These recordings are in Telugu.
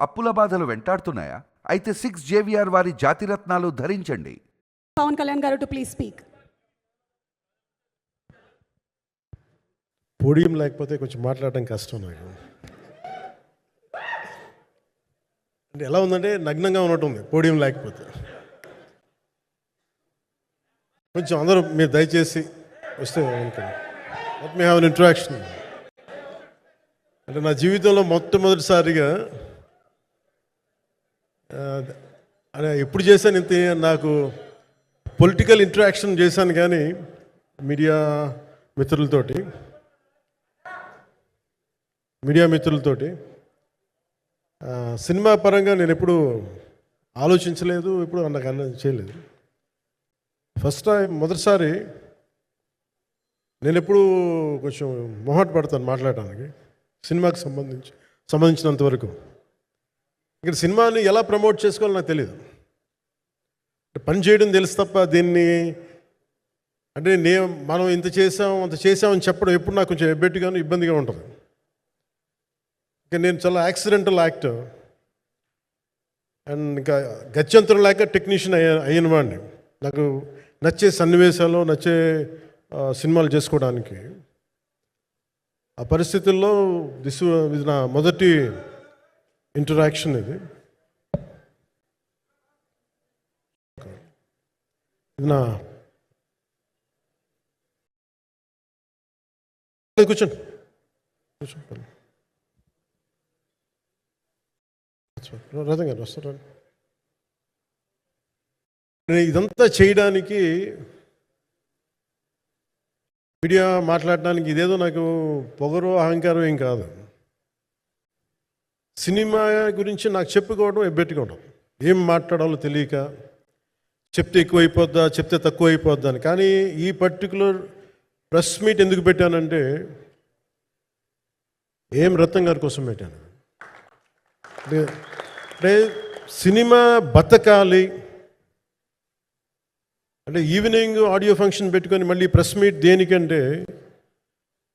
అప్పుల బాధలు వెంటాడుతున్నాయా? అయితే సిక్స్ జేవిఆర్ వారి జాతిరత్నాలు ధరించండి. పవన్ కళ్యాణ్ గారు టు ప్లీజ్ స్పీక్. పోడియం లేకపోతే కొంచెం మాట్లాడడం కష్టం నాకు. అంటే ఎలా ఉందంటే నగ్నంగా ఉన్నట్టుంది పోడియం లేకపోతే. కొంచెం అందరూ మీరు దయచేసి వస్తే లెట్ మీ హ్యావ్ ఇంట్రాక్షన్ అంటే నా జీవితంలో మొట్టమొదటిసారిగా ఆ, ఎప్పుడు చేశాను ఇంత నాకు పొలిటికల్ ఇంటరాక్షన్ చేశాను కానీ మీడియా మిత్రులతోటి. మీడియా మిత్రులతోటి. సినిమా పరంగా నేను ఎప్పుడు ఆలోచించలేదు ఎప్పుడు నాకు అన్న చేయలేదు. ఫస్ట్ టైం మొదటిసారి నేను ఎప్పుడు కొంచెం మొహాట్ పడతాను మాట్లాడటానికి సినిమాకి సంబంధించి సంబంధించినంత వరకు. ఇక్కడ సినిమాని ఎలా ప్రమోట్ చేసుకోవాలో నాకు తెలియదు పని చేయడం తెలుసు తప్ప దీన్ని అంటే నే మనం ఇంత చేసాం అంత చేసామని చెప్పడం ఎప్పుడు నాకు కొంచెం ఎబ్బెట్టుగాను ఇబ్బందిగా ఉంటుంది. ఇంకా నేను చాలా యాక్సిడెంటల్ యాక్టర్. అండ్ ఇంకా గత్యంతరం లేక టెక్నీషియన్ అయ్యా అయిన వాడిని. నాకు నచ్చే సన్నివేశాలు నచ్చే సినిమాలు చేసుకోవడానికి ఆ పరిస్థితుల్లో దిస్ ఇది నా మొదటి ఇంటరాక్షన్ ఇది. నా కూర్చోండి. కూర్చోండి. రథం గారు నేను ఇదంతా చేయడానికి మీడియా మాట్లాడడానికి ఇదేదో నాకు పొగరు అహంకారం ఏం కాదు. సినిమా గురించి నాకు చెప్పుకోవడం ఎబ్బెట్టుకోవడం. ఏం మాట్లాడాలో తెలియక చెప్తే ఎక్కువ అయిపోద్దా చెప్తే తక్కువ అయిపోద్దా అని కానీ ఈ పర్టికులర్ ప్రెస్ మీట్ ఎందుకు పెట్టానంటే ఏం రత్నం గారి కోసం పెట్టాను. అంటే సినిమా బతకాలి. అంటే ఈవినింగ్ ఆడియో ఫంక్షన్ పెట్టుకొని మళ్ళీ ప్రెస్ మీట్ దేనికంటే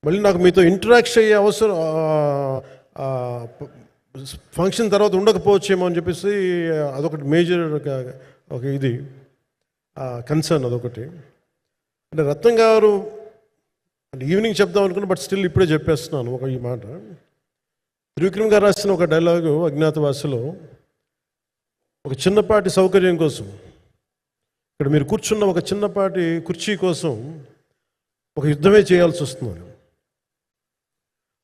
మళ్ళీ నాకు మీతో ఇంటరాక్ట్ అయ్యే అవసరం ఫంక్షన్ తర్వాత ఉండకపోవచ్చేమో అని చెప్పేసి అదొకటి మేజర్ ఒక ఇది కన్సర్న్ అదొకటి. అంటే రత్నం గారు ఈవినింగ్ చెప్దాం అనుకున్నా బట్ స్టిల్ ఇప్పుడే చెప్పేస్తున్నాను ఒక ఈ మాట. త్రివిక్రమ్ గారు రాసిన ఒక డైలాగు అజ్ఞాతవాసిలో ఒక చిన్నపాటి సౌకర్యం కోసం ఇక్కడ మీరు కూర్చున్న ఒక చిన్నపాటి కుర్చీ కోసం ఒక యుద్ధమే చేయాల్సి వస్తుంది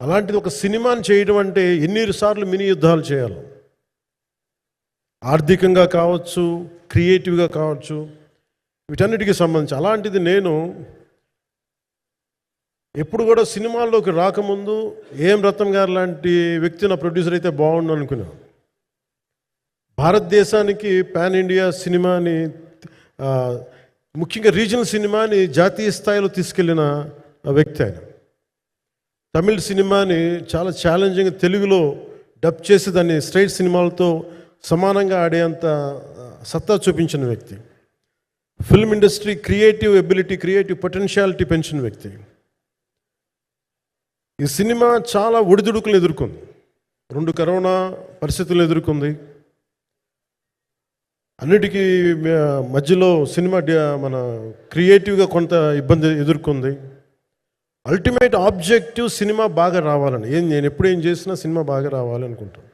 అలాంటిది ఒక సినిమాని చేయడం అంటే ఎన్ని సార్లు మినీ యుద్ధాలు చేయాలి. ఆర్థికంగా కావచ్చు క్రియేటివ్గా కావచ్చు వీటన్నిటికీ సంబంధించి. అలాంటిది నేను ఎప్పుడు కూడా సినిమాల్లోకి రాకముందు ఏం రత్నం గారు లాంటి వ్యక్తి నా ప్రొడ్యూసర్ అయితే బాగుండు అనుకున్నాను భారతదేశానికి పాన్ ఇండియా సినిమాని ముఖ్యంగా రీజనల్ సినిమాని జాతీయ స్థాయిలో తీసుకెళ్ళిన వ్యక్తి ఆయన. తమిళ్ సినిమాని చాలా ఛాలెంజింగ్ తెలుగులో డబ్ చేసి దాన్ని స్ట్రైట్ సినిమాలతో సమానంగా ఆడేంత సత్తా చూపించిన వ్యక్తి. Film industry creative ability creative potentiality పెంచిన వ్యక్తి. ఈ సినిమా చాలా ఒడిదుడుకులు ఎదుర్కొంది. రెండు కరోనా పరిస్థితులు ఎదుర్కొంది. అన్నిటికీ మధ్యలో సినిమా మన క్రియేటివ్గా కొంత ఇబ్బంది ఎదుర్కొంది. అల్టిమేట్ ఆబ్జెక్టివ్ సినిమా బాగా రావాలని. ఏం నేను ఎప్పుడు ఏం చేసినా సినిమా బాగా రావాలనుకుంటాను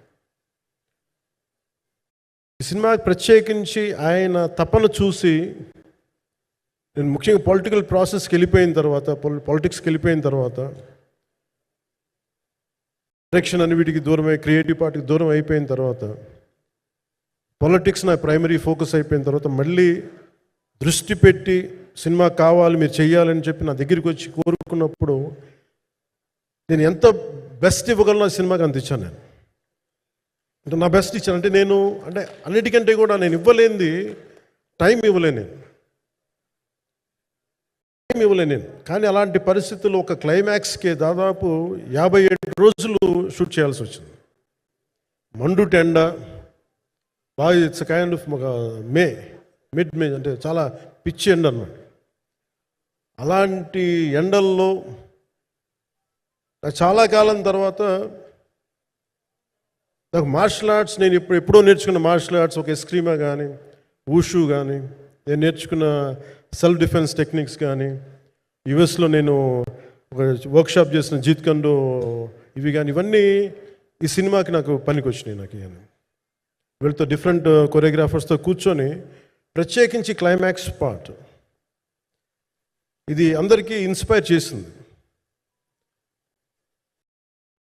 ఈ సినిమా ప్రత్యేకించి ఆయన తపన చూసి నేను ముఖ్యంగా పొలిటికల్ ప్రాసెస్కి వెళ్ళిపోయిన తర్వాత పాలిటిక్స్కి వెళ్ళిపోయిన తర్వాత డైరెక్షన్ అని వీటికి దూరమై క్రియేటివ్ పార్టీకి దూరం అయిపోయిన తర్వాత పొలిటిక్స్ నా ప్రైమరీ ఫోకస్ అయిపోయిన తర్వాత మళ్ళీ దృష్టి పెట్టి సినిమా కావాలి మీరు చెయ్యాలని చెప్పి నా దగ్గరికి వచ్చి కోరుకున్నప్పుడు నేను ఎంత బెస్ట్ ఇవ్వగలను ఆ సినిమాకి అంత ఇచ్చాను నేను. అంటే నా బెస్ట్ ఇచ్చాను. అంటే నేను అంటే అన్నిటికంటే కూడా నేను ఇవ్వలేనిది టైం ఇవ్వలేను నేను. టైం ఇవ్వలేను నేను. కానీ అలాంటి పరిస్థితుల్లో ఒక క్లైమాక్స్కి దాదాపు యాభై ఏడు రోజులు షూట్ చేయాల్సి వచ్చింది. మండు టెండ బాగా ఇట్స్ కైండ్ ఆఫ్ ఒక మే మిడ్ మే అంటే చాలా పిచ్చి ఎండ అన్నమాట. అలాంటి ఎండల్లో చాలా కాలం తర్వాత నాకు మార్షల్ ఆర్ట్స్ నేను ఇప్పుడు ఎప్పుడో నేర్చుకున్న మార్షల్ ఆర్ట్స్ ఒక ఎస్క్రీమా కానీ ఊషు కానీ నేను నేర్చుకున్న సెల్ఫ్ డిఫెన్స్ టెక్నిక్స్ కానీ యుఎస్లో నేను ఒక వర్క్షాప్ చేసిన జీత్ కండో ఇవి కానీ ఇవన్నీ ఈ సినిమాకి నాకు పనికి వచ్చినాయి నాకు ఇవన్నీ వీళ్ళతో డిఫరెంట్ కొరియోగ్రాఫర్స్తో కూర్చొని ప్రత్యేకించి క్లైమాక్స్ పార్ట్. ఇది అందరికీ ఇన్స్పైర్ చేసింది.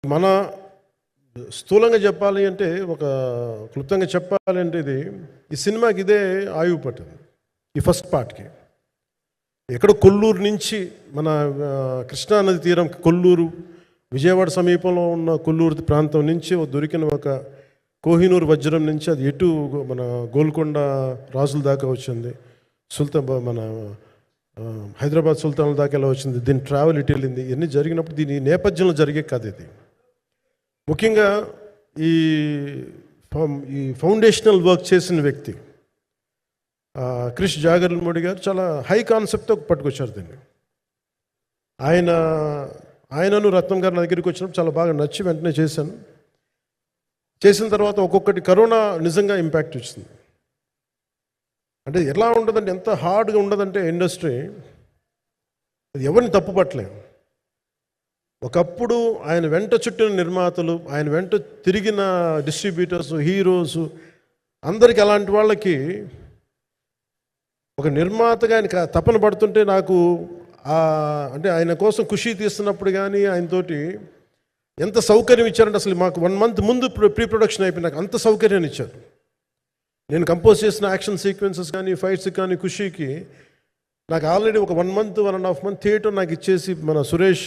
మన స్థూలంగా చెప్పాలి అంటే ఒక క్లుప్తంగా చెప్పాలి అంటే ఇది ఈ సినిమాకి ఇదే ఆయువు పట్టింది ఈ ఫస్ట్ పార్ట్కి. ఎక్కడ కొల్లూరు నుంచి మన కృష్ణానది తీరం కొల్లూరు విజయవాడ సమీపంలో ఉన్న కొల్లూరు ప్రాంతం నుంచి దొరికిన ఒక కోహినూరు వజ్రం నుంచి అది ఎటు మన గోల్కొండ రాజుల దాకా వచ్చింది. సుల్తాన్ బ- మన Um, హైదరాబాద్ సుల్తాన్ల దాకా ఎలా వచ్చింది? దీని ట్రావెల్ ఇటు వెళ్ళింది ఇవన్నీ జరిగినప్పుడు దీని నేపథ్యంలో జరిగే కథ ఇది. ముఖ్యంగా ఈ ఈ ఫౌండేషనల్ వర్క్ చేసిన వ్యక్తి క్రిష్ క్రిష్ మోడీ గారు చాలా హై కాన్సెప్ట్తో పట్టుకొచ్చారు దీన్ని. ఆయన ఆయనను రత్నం గారు నా దగ్గరికి వచ్చినప్పుడు చాలా బాగా నచ్చి వెంటనే చేశాను. చేసిన తర్వాత ఒక్కొక్కటి కరోనా నిజంగా ఇంపాక్ట్ వచ్చింది. అంటే ఎలా ఉండదంటే ఎంత హార్డ్గా ఉండదంటే ఇండస్ట్రీ అది ఎవరిని తప్పుపట్టలేము ఒకప్పుడు ఆయన వెంట చుట్టిన నిర్మాతలు ఆయన వెంట తిరిగిన డిస్ట్రిబ్యూటర్స్ హీరోస్ అందరికి అలాంటి వాళ్ళకి ఒక నిర్మాతగా ఆయన తపన పడుతుంటే నాకు అంటే ఆయన కోసం ఖుషి తీస్తున్నప్పుడు కానీ ఆయనతోటి ఎంత సౌకర్యం ఇచ్చారంటే అసలు మాకు వన్ మంత్ ముందు ప్రీ ప్రొడక్షన్ అయిపోయి నాకు అంత సౌకర్యాన్ని ఇచ్చారు. నేను కంపోజ్ చేసిన యాక్షన్ సీక్వెన్సెస్ కానీ ఫైట్స్ కానీ ఖుషీకి నాకు ఆల్రెడీ ఒక one month one and half month theatre నాకు ఇచ్చేసి మన సురేష్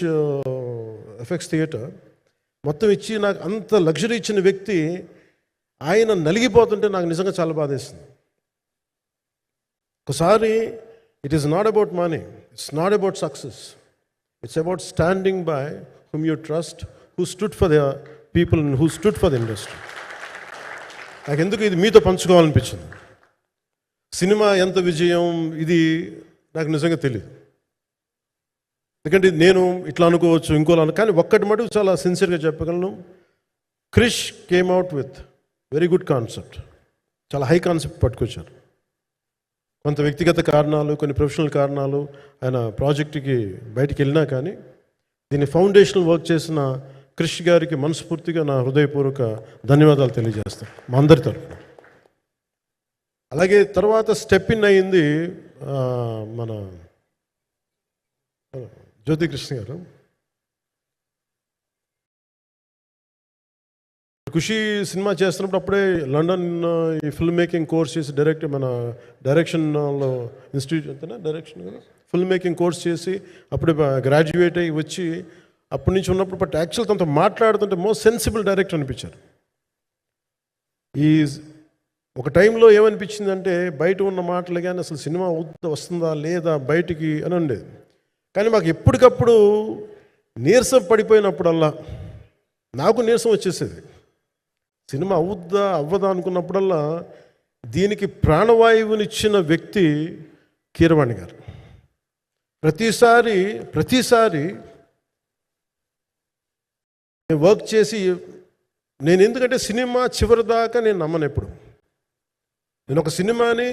ఎఫెక్ట్స్ థియేటర్ మొత్తం ఇచ్చి నాకు అంత లగ్జరీ ఇచ్చిన వ్యక్తి ఆయన నలిగిపోతుంటే నాకు నిజంగా చాలా బాధేస్తుంది ఒకసారి it is not about money it's not about success it's about standing by whom you trust who stood for the people who stood for the industry నాకు ఎందుకు ఇది మీతో పంచుకోవాలనిపించింది? సినిమా ఎంత విజయం ఇది నాకు నిజంగా తెలియదు ఎందుకంటే నేను ఇట్లా అనుకోవచ్చు ఇంకోలా అను కానీ ఒక్కటి మటుకు చాలా సిన్సియర్గా చెప్పగలను. Krish came out with very good concept చాలా హై కాన్సెప్ట్ పట్టుకొచ్చారు. కొంత వ్యక్తిగత కారణాలు కొన్ని ప్రొఫెషనల్ కారణాలు ఆయన ప్రాజెక్టుకి బయటికి వెళ్ళినా కానీ దీన్ని ఫౌండేషనల్ వర్క్ చేసిన క్రిష్ గారికి మనస్ఫూర్తిగా నా హృదయపూర్వక ధన్యవాదాలు తెలియజేస్తాను మా అందరి తరఫున. అలాగే తర్వాత స్టెప్ ఇన్ అయింది మన మన జ్యోతికృష్ణ గారు. ఖుషి సినిమా చేస్తున్నప్పుడు అప్పుడే లండన్ ఈ ఫిల్మ్ మేకింగ్ కోర్స్ చేసి డైరెక్ట్ మన డైరెక్షన్లో ఇన్స్టిట్యూట్ అంతేనా? డైరెక్షన్ ఫిల్మ్ మేకింగ్ కోర్స్ చేసి అప్పుడే గ్రాడ్యుయేట్ అయ్యి వచ్చి అప్పటి నుంచి ఉన్నప్పుడు బట్ యాక్చువల్ తనతో మాట్లాడుతుంటే మోస్ట్ సెన్సిబుల్ డైరెక్టర్ అనిపించారు. ఈ ఒక టైంలో ఏమనిపించిందంటే బయట ఉన్న మాటలు కానీ అసలు సినిమా వస్తుందా లేదా బయటికి అని ఉండేది. కానీ మాకు ఎప్పటికప్పుడు నీరసం పడిపోయినప్పుడల్లా నాకు నీరసం వచ్చేసేది. సినిమా అవుద్దా అవ్వదా అనుకున్నప్పుడల్లా దీనికి ప్రాణవాయువునిచ్చిన వ్యక్తి కీరవాణి గారు. ప్రతిసారి ప్రతిసారి నేను వర్క్ చేసి నేను ఎందుకంటే సినిమా చివరి దాకా నేను నమ్మను ఎప్పుడు. నేను ఒక సినిమాని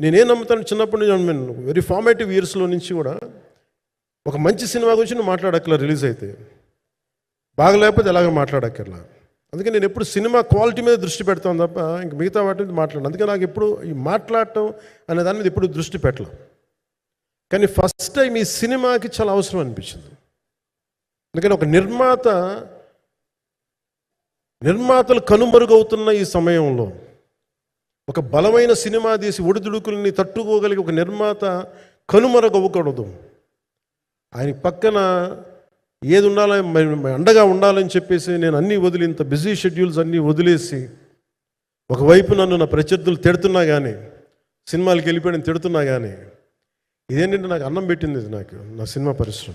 నేనేం నమ్ముతాను చిన్నప్పటి నుంచి నేను వెరీ ఫార్మేటివ్ ఇయర్స్లో నుంచి కూడా ఒక మంచి సినిమా గురించి నువ్వు మాట్లాడక్కర్లా రిలీజ్ అయితే. బాగలేకపోతే ఎలాగ మాట్లాడక్కర్లా. అందుకే నేను ఎప్పుడు సినిమా క్వాలిటీ మీద దృష్టి పెడతాను తప్ప ఇంక మిగతా వాటి మీద మాట్లాడను. అందుకే నాకు ఎప్పుడు ఈ మాట్లాడటం అనే దాని మీద ఎప్పుడు దృష్టి పెట్టలేదు కానీ ఫస్ట్ టైం ఈ సినిమాకి చాలా అవసరం అనిపించింది. అందుకని ఒక నిర్మాత నిర్మాతలు కనుమరుగవుతున్న ఈ సమయంలో ఒక బలమైన సినిమా తీసి ఒడిదుడుకుల్ని తట్టుకోగలిగే ఒక నిర్మాత కనుమరుగవ్వకూడదు. ఆయన పక్కన ఏది ఉండాలని అండగా ఉండాలని చెప్పేసి నేను అన్నీ వదిలి ఇంత బిజీ షెడ్యూల్స్ అన్నీ వదిలేసి ఒకవైపు నన్ను నా ప్రత్యర్థులు తిడుతున్నా కానీ సినిమాలకు వెళ్ళిపోయిన తిడుతున్నా కానీ ఇదేంటంటే నాకు అన్నం పెట్టింది ఇది నాకు నా సినిమా పరిశ్రమ.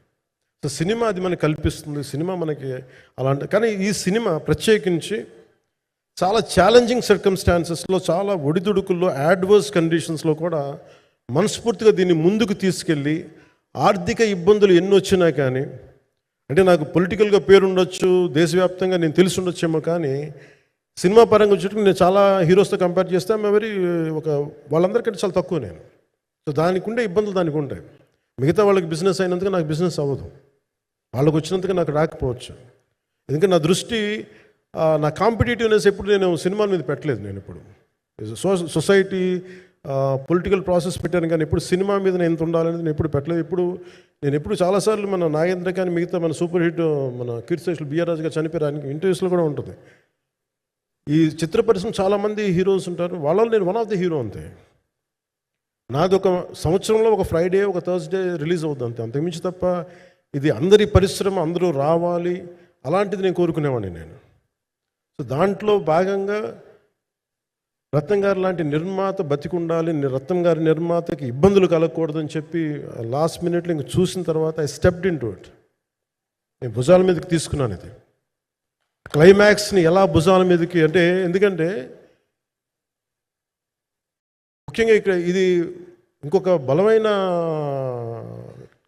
so cinema అది మనకి కల్పిస్తుంది. సినిమా మనకి అలాంటి కానీ ఈ సినిమా ప్రత్యేకించి చాలా ఛాలెంజింగ్ సర్కమ్స్టాన్సెస్లో చాలా ఒడిదుడుకుల్లో యాడ్వర్స్ కండిషన్స్లో కూడా మనస్ఫూర్తిగా దీన్ని ముందుకు తీసుకెళ్ళి ఆర్థిక ఇబ్బందులు ఎన్ని వచ్చినా కానీ అంటే నాకు పొలిటికల్గా పేరుండొచ్చు దేశవ్యాప్తంగా నేను తెలిసి ఉండొచ్చేమో కానీ సినిమా పరంగా వచ్చేటప్పుడు నేను చాలా హీరోస్తో కంపేర్ చేస్తే వెరీ ఒక వాళ్ళందరికంటే చాలా తక్కువ నేను. సో దానికి ఉండే ఇబ్బందులు దానికి ఉంటాయి. మిగతా వాళ్ళకి బిజినెస్ అయినందుకు నాకు బిజినెస్ అవ్వదు. వాళ్ళకి వచ్చినందుకు నాకు రాకపోవచ్చు. ఎందుకంటే నా దృష్టి నా కాంపిటేటివ్నెస్ ఎప్పుడు నేను సినిమాల మీద పెట్టలేదు నేను ఇప్పుడు సో సొసైటీ పొలిటికల్ ప్రాసెస్ పెట్టాను కానీ ఎప్పుడు సినిమా మీద నేను ఎంత ఉండాలనేది నేను ఎప్పుడు పెట్టలేదు. ఇప్పుడు నేను ఎప్పుడు చాలాసార్లు మన నాగేంద్ర కానీ మిగతా మన సూపర్ హిట్ మన కీర్తిశేషులు బిఆర్ రాజు గారు చనిపోయారు. ఇంటర్వ్యూస్లో కూడా ఉంటుంది. ఈ చిత్ర పరిశ్రమ చాలామంది హీరోస్ ఉంటారు. వాళ్ళలో నేను వన్ ఆఫ్ ది హీరో అంతే. నాది ఒక సంవత్సరంలో ఒక ఫ్రైడే ఒక థర్స్డే రిలీజ్ అవుద్ది అంతే. అంతకుమించి తప్ప ఇది అందరి పరిశ్రమ అందరూ రావాలి. అలాంటిది నేను కోరుకునేవాడిని నేను. సో దాంట్లో భాగంగా రత్నం గారు లాంటి నిర్మాత బతికుండాలి రత్నం గారి నిర్మాతకి ఇబ్బందులు కలగకూడదని చెప్పి లాస్ట్ మినిట్లో ఇంక చూసిన తర్వాత I stepped in to it నేను భుజాల మీదకి తీసుకున్నాను ఇది. క్లైమాక్స్ని ఎలా భుజాల మీదకి అంటే ఎందుకంటే ముఖ్యంగా ఇక్కడ ఇది ఇంకొక బలమైన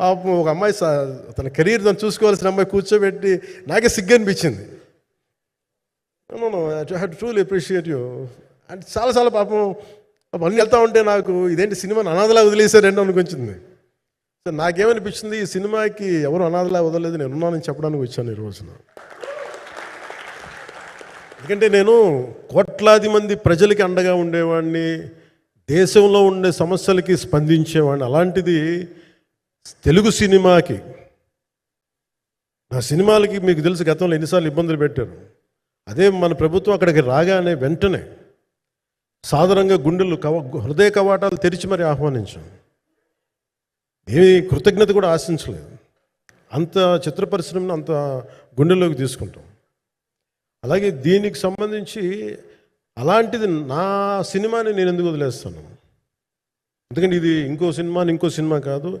పాపం ఒక అమ్మాయి తన కెరీర్ తను చూసుకోవాల్సిన అమ్మాయి కూర్చోబెట్టి నాకే సిగ్గు అనిపించింది. I had truly appreciate you అంటే చాలా చాలా పాపం పాపం వెళ్తూ ఉంటే నాకు ఇదేంటి సినిమాని అనాథలా వదిలేశారంటే అనుకుంటుంది. సో నాకేమనిపించింది ఈ సినిమాకి ఎవరు అనాథలా వదలలేదు నేను ఉన్నానని చెప్పడానికి వచ్చాను ఈ రోజున. ఎందుకంటే నేను కోట్లాది మంది ప్రజలకి అండగా ఉండేవాడిని దేశంలో ఉండే సమస్యలకి స్పందించేవాడిని. అలాంటిది తెలుగు సినిమాకి నా సినిమాలకి మీకు తెలుసు గతంలో ఎన్నిసార్లు ఇబ్బందులు పెట్టారు. అదే మన ప్రభుత్వం అక్కడికి రాగానే వెంటనే సాధారణంగా గుండెలు కవ హృదయ కవాటాలు తెరిచి మరి ఆహ్వానించాం. ఏమి కృతజ్ఞత కూడా ఆశించలేదు. అంత చిత్ర పరిశ్రమను అంత గుండెల్లోకి తీసుకుంటాం. అలాగే దీనికి సంబంధించి అలాంటిది నా సినిమాని నేను ఎందుకు వదిలేస్తాను? ఎందుకంటే ఇది ఇంకో సినిమా ఇంకో సినిమా కాదు.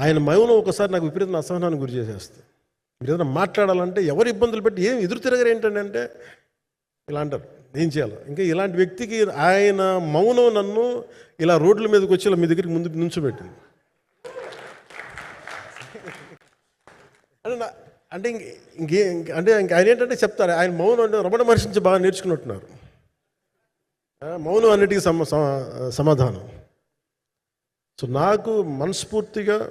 ఆయన మౌనం ఒకసారి నాకు విపరీతం అసహనానికి గురి చేసేస్తుంది. మీరు ఏదైనా మాట్లాడాలంటే ఎవరు ఇబ్బందులు పెట్టి ఏం ఎదురు తిరగరు ఏంటంటే అంటే? ఇలా అంటారు. ఏం చేయాలి? ఇంకా ఇలాంటి వ్యక్తికి ఆయన మౌనం నన్ను ఇలా రోడ్ల మీదకి వచ్చి ఇలా మీ దగ్గరికి ముందు నుంచోబెట్టింది. అంటే నా- అంటే ఇంక ఇంకే ఇంక- అంటే ఇంక ఆయన ఏంటంటే చెప్తారు ఆయన మౌనం అంటే రమణ మహర్షి నుంచి బాగా నేర్చుకున్నట్టున్నారు. మౌనం అన్నిటికీ సమ- సమాధానం. సో నాకు మనస్ఫూర్తిగా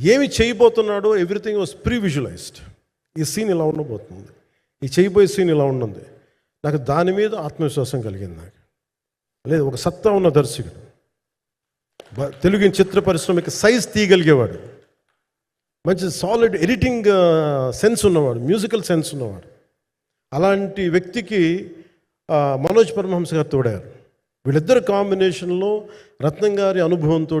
ఏమి చేయబోతున్నాడో ఎవ్రీథింగ్ వాజ్ ప్రీ విజువలైజ్డ్ ఈ సీన్ ఇలా ఉండబోతుంది. ఈ చేయబోయే సీన్ ఇలా ఉన్నది. నాకు దాని మీద ఆత్మవిశ్వాసం కలిగింది నాకు. లేదు ఒక సత్తా ఉన్న దర్శకుడు. తెలుగు చిత్ర పరిశ్రమకి సైజ్ తీయగలిగేవాడు. మంచి సాలిడ్ ఎడిటింగ్ సెన్స్ ఉన్నవాడు మ్యూజికల్ సెన్స్ ఉన్నవాడు. అలాంటి వ్యక్తికి మనోజ్ పరమహంస గారు తోడారు. వీళ్ళిద్దరు కాంబినేషన్లో రత్నం గారి అనుభవంతో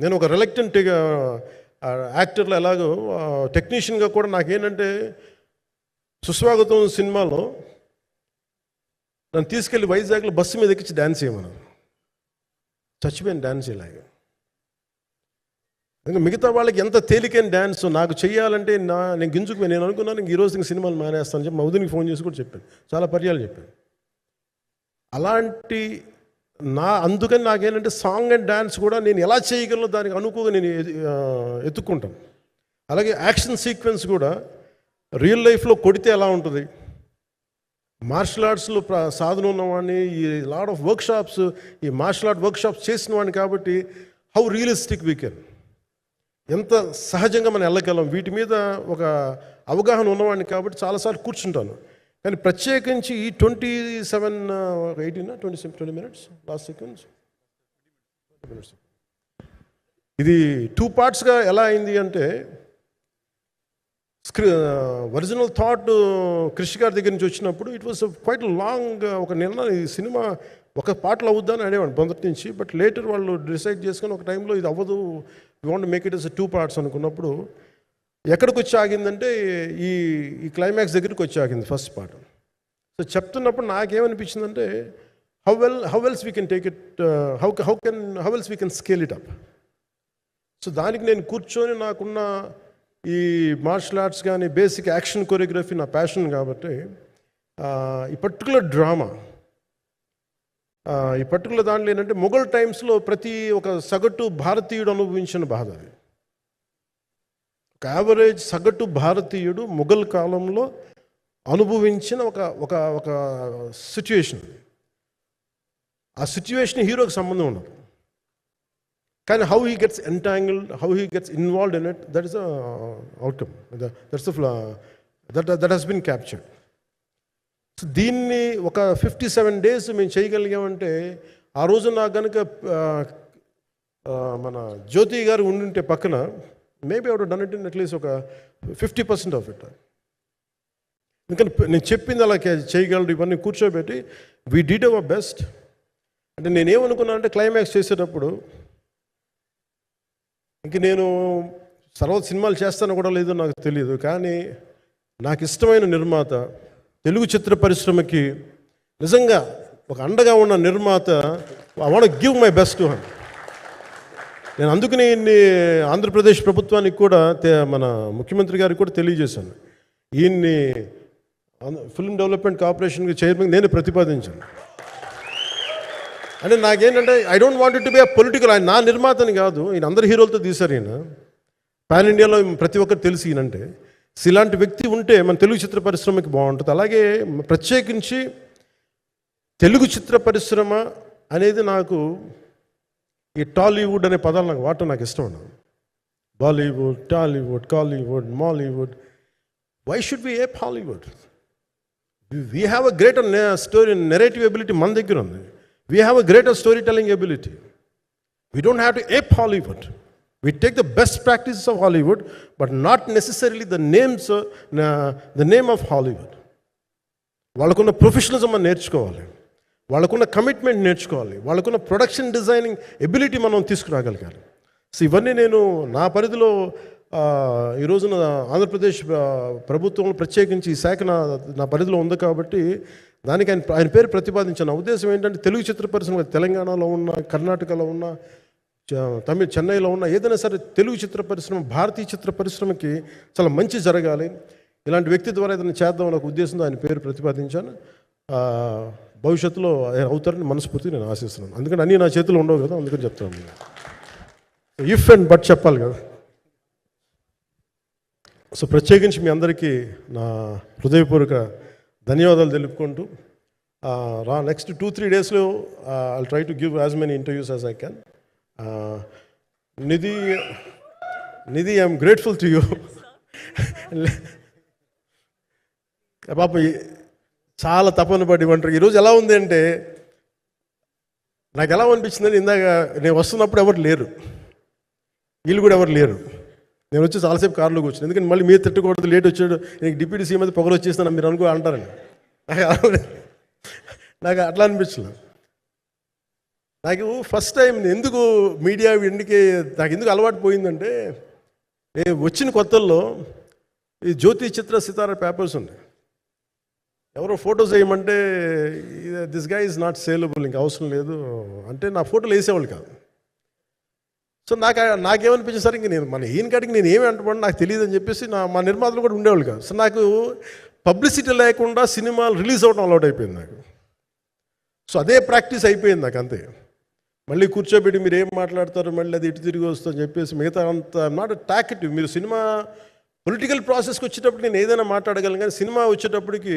నేను ఒక రిలక్టెంట్ యాక్టర్లో ఎలాగో టెక్నీషియన్గా కూడా నాకేంటంటే సుస్వాగతం సినిమాలో నన్ను తీసుకెళ్ళి వైజాగ్లో బస్సు మీద ఎక్కించి డ్యాన్స్ చేయమన్నారు చచ్చిపోయిన డ్యాన్స్ ఇలాగ ఇంకా మిగతా వాళ్ళకి ఎంత తేలికైన డ్యాన్స్ నాకు చేయాలంటే నా నేను గింజుకు నేను అనుకున్నాను ఇంక ఈ రోజు ఇంక సినిమాలు మానేస్తాను చెప్పి మౌదునికి ఫోన్ చేసి కూడా చెప్పాను. చాలా పర్యాలు చెప్పాను. అలాంటి నా అందుకని నాకేంటంటే సాంగ్ అండ్ డ్యాన్స్ కూడా నేను ఎలా చేయగలను దానికి అనుకోగా నేను ఎత్తుక్కుంటాను. అలాగే యాక్షన్ సీక్వెన్స్ కూడా రియల్ లైఫ్లో కొడితే ఎలా ఉంటుంది? మార్షల్ ఆర్ట్స్లో ప్ర సాధన ఉన్నవాడిని ఈ లాడ్ ఆఫ్ వర్క్ షాప్స్ ఈ మార్షల్ ఆర్ట్ వర్క్ షాప్స్ చేసిన వాడిని కాబట్టి హౌ రియలిస్టిక్ వీ కెన్. ఎంత సహజంగా మనం వెళ్ళగలం. వీటి మీద ఒక అవగాహన ఉన్నవాడిని కాబట్టి చాలాసార్లు కూర్చుంటాను. కానీ ప్రత్యేకించి ఈ twenty seven eighteen twenty seven twenty minutes last seconds minutes ఇది టూ పార్ట్స్గా ఎలా అయింది అంటే స్క్రీ ఒరిజినల్ థాట్ కృషి గారి దగ్గర నుంచి వచ్చినప్పుడు ఇట్ వాస్ క్వైట్ లాంగ్ ఒక నిన్న ఈ సినిమా ఒక పాటలు అవుద్దని అనేవాడు మొదటి నుంచి బట్ లేటర్ వాళ్ళు డిసైడ్ చేసుకొని ఒక టైంలో ఇది అవ్వదు you want make it is two parts అనుకున్నప్పుడు ఎక్కడికి వచ్చి ఆగిందంటే ఈ ఈ క్లైమాక్స్ దగ్గరికి వచ్చి ఆగింది ఫస్ట్ పార్ట్ సో చెప్తున్నప్పుడు నాకేమనిపించిందంటే how well how wells we can take it how how can how wells we can scale it up so దానికి నేను కూర్చొని నాకున్న ఈ మార్షల్ ఆర్ట్స్ కానీ బేసిక్ యాక్షన్ కొరియోగ్రఫీ నా ప్యాషన్ కాబట్టి ఈ పర్టికులర్ డ్రామా ఈ పర్టికులర్ దాంట్లో ఏంటంటే మొఘల్ టైమ్స్లో ప్రతి ఒక సగటు భారతీయుడు అనుభవించిన బాధ అది. ఒక యావరేజ్ సగటు భారతీయుడు మొఘల్ కాలంలో అనుభవించిన ఒక ఒక ఒక సిచ్యువేషన్ ఆ సిచ్యువేషన్ హీరోకి సంబంధం ఉండదు. కానీ how he gets entangled how he gets involved in it that is outcome that's that that has been captured so దీన్ని ఒక ఫిఫ్టీ సెవెన్ డేస్ మేము చేయగలిగామంటే ఆ రోజు నాకు కనుక మన జ్యోతి గారు ఉండుంటే పక్కన maybe out done it in at least ఒక ఫిఫ్టీ పర్సెంట్ ఆఫ్ ఇట్ ఎందుకంటే నేను చెప్పింది అలా కే- చేయగలరు ఇవన్నీ కూర్చోబెట్టి వీ డిడ్ అవర్ బెస్ట్ అంటే నేనేమనుకున్నానంటే క్లైమాక్స్ చేసేటప్పుడు ఇంక నేను తర్వాత సినిమాలు చేస్తానో కూడా లేదో నాకు తెలియదు కానీ నాకు ఇష్టమైన నిర్మాత తెలుగు చిత్ర పరిశ్రమకి నిజంగా ఒక అండగా ఉన్న నిర్మాత I want give my best to him నేను అందుకని ఆంధ్రప్రదేశ్ ప్రభుత్వానికి కూడా మన ముఖ్యమంత్రి గారికి కూడా తెలియజేశాను. ఈయన్ని ఫిల్మ్ డెవలప్మెంట్ కార్పొరేషన్కి చైర్మన్ నేను ప్రతిపాదించాను. అంటే నాకేంటంటే I don't want to be a political ఆయన నా నిర్మాతని కాదు ఈయన అందరు హీరోలతో తీశారు ఈయన. పాన్ ఇండియాలో ప్రతి ఒక్కరు తెలిసి ఈయనంటే. ఇలాంటి వ్యక్తి ఉంటే మన తెలుగు చిత్ర పరిశ్రమకి బాగుంటుంది. అలాగే ప్రత్యేకించి తెలుగు చిత్ర పరిశ్రమ అనేది నాకు ఈ టాలీవుడ్ అనే పదాలు నాకు వాడటం నాకు ఇష్టం ఉండదు. Bollywood Tollywood Kollywood Mollywood. Why should be a Hollywood we have a greater story narrative ability మన దగ్గర ఉంది. We have a greater story telling ability we don't have to ape Hollywood we take the best practices of Hollywood but not necessarily the names the name of Hollywood వాళ్ళకున్న ప్రొఫెషనలిజం మనం నేర్చుకోవాలి. వాళ్ళకున్న కమిట్మెంట్ నేర్చుకోవాలి. వాళ్ళకున్న ప్రొడక్షన్ డిజైనింగ్ ఎబిలిటీ మనం తీసుకురాగలగాలి. సో ఇవన్నీ నేను నా పరిధిలో ఈ రోజున ఆంధ్రప్రదేశ్ ప్రభుత్వం ప్రత్యేకించి ఈ శాఖ నా నా పరిధిలో ఉంది కాబట్టి దానికి ఆయన ఆయన పేరు ప్రతిపాదించిన. నా ఉద్దేశం ఏంటంటే తెలుగు చిత్ర పరిశ్రమ తెలంగాణలో ఉన్న కర్ణాటకలో ఉన్న చ- తమిళ చెన్నైలో ఉన్న ఏదైనా సరే తెలుగు చిత్ర పరిశ్రమ భారతీయ చిత్ర పరిశ్రమకి చాలా మంచి జరగాలి. ఇలాంటి వ్యక్తి ద్వారా ఏదైనా చేద్దాం అనే ఉద్దేశంతో ఆయన పేరు ప్రతిపాదించాను. భవిష్యత్తులో ఆయన అవుతారని మనస్ఫూర్తిగా నేను ఆశిస్తున్నాను. అందుకని అన్నీ నా చేతిలో ఉండవు కదా అందుకని చెప్తాను ఇఫ్ అండ్ బట్ చెప్పాలి కదా. సో ప్రత్యేకించి మీ అందరికీ నా హృదయపూర్వక ధన్యవాదాలు తెలుపుకుంటూ రా నెక్స్ట్ టూ త్రీ డేస్లో I try to give as many interviews as I can Nidhi Nidhi I'm grateful to you పాప ఈ- చాలా తపన పడి ఉంటారు. ఈరోజు ఎలా ఉంది అంటే నాకు ఎలా అనిపించిందని ఇందాక నేను వస్తున్నప్పుడు ఎవరు లేరు. వీళ్ళు కూడా ఎవరు లేరు. నేను వచ్చి చాలాసేపు కారులో కూర్చుని ఎందుకంటే మళ్ళీ మీరు తిట్టకూడదు లేట్ వచ్చాడు నీకు డిప్యూటీ సీఎం అయితే పొగలు వచ్చేస్తాను మీరు అనుకో అంటారని నాకు నాకు అట్లా అనిపించలేదు. నాకు ఫస్ట్ టైం ఎందుకు మీడియా ఎందుకే నాకు ఎందుకు అలవాటు పోయిందంటే నేను వచ్చిన కొత్తల్లో ఈ జ్యోతి చిత్ర సితార పేపర్స్ ఉన్నాయి ఎవరో ఫోటోస్ వేయమంటే దిస్గా ఇస్ నాట్ సేలబుల్ ఇంకా అవసరం లేదు. అంటే నా ఫోటోలు వేసేవాళ్ళు కాదు. సో నాకు నాకేమనిపించింది సరే ఇంక నేను మన ఈయన కాడికి నేను ఏమి అంటున్నాను నాకు తెలియదు అని చెప్పేసి నా మా నిర్మాతలు కూడా ఉండేవాళ్ళు కాదు. సో నాకు పబ్లిసిటీ లేకుండా సినిమాలు రిలీజ్ అవ్వడం అలవాటు అయిపోయింది నాకు. సో అదే ప్రాక్టీస్ అయిపోయింది నాకు అంతే. మళ్ళీ కూర్చోబెట్టి మీరు ఏం మాట్లాడతారు మళ్ళీ అది ఇటు తిరిగి వస్తుందని చెప్పేసి మిగతా అంత నాట్ టాకెటివ్ మీరు సినిమా పొలిటికల్ ప్రాసెస్కి వచ్చేటప్పుడు నేను ఏదైనా మాట్లాడగలను కానీ సినిమా వచ్చేటప్పటికి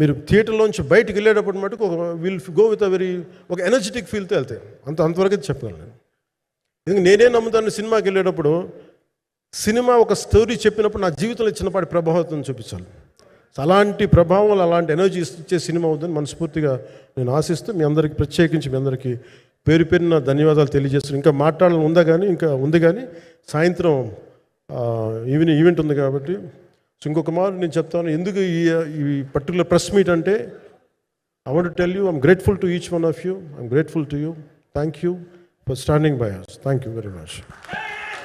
మీరు థియేటర్లోంచి బయటకు వెళ్ళేటప్పుడు మటుకు ఒక will go with a very ఒక ఎనర్జెటిక్ ఫీల్తో వెళ్తాయి అంత అంతవరకు చెప్పగలను నేను. ఎందుకంటే నేనే నమ్ముతాను సినిమాకి వెళ్ళేటప్పుడు సినిమా ఒక స్టోరీ చెప్పినప్పుడు నా జీవితంలో చిన్నపాటి ప్రభావితం చూపించాలి. అలాంటి ప్రభావం అలాంటి ఎనర్జీ ఇచ్చే సినిమా అవుతుందని మనస్ఫూర్తిగా నేను ఆశిస్తూ మీ అందరికీ ప్రత్యేకించి మీ అందరికీ పేరు పేరున ధన్యవాదాలు తెలియజేస్తున్నాను. ఇంకా మాట్లాడాలని ఉందా కానీ ఇంకా ఉంది కానీ సాయంత్రం ఈవినింగ్ ఈవెంట్ ఉంది కాబట్టి సో ఇంకొక మారు నేను చెప్తాను. ఎందుకు ఈ ఈ పర్టికులర్ ప్రెస్ మీట్ అంటే I want tell you I'm grateful to each one of you I'm grateful to you thank you for standing by us thank you very much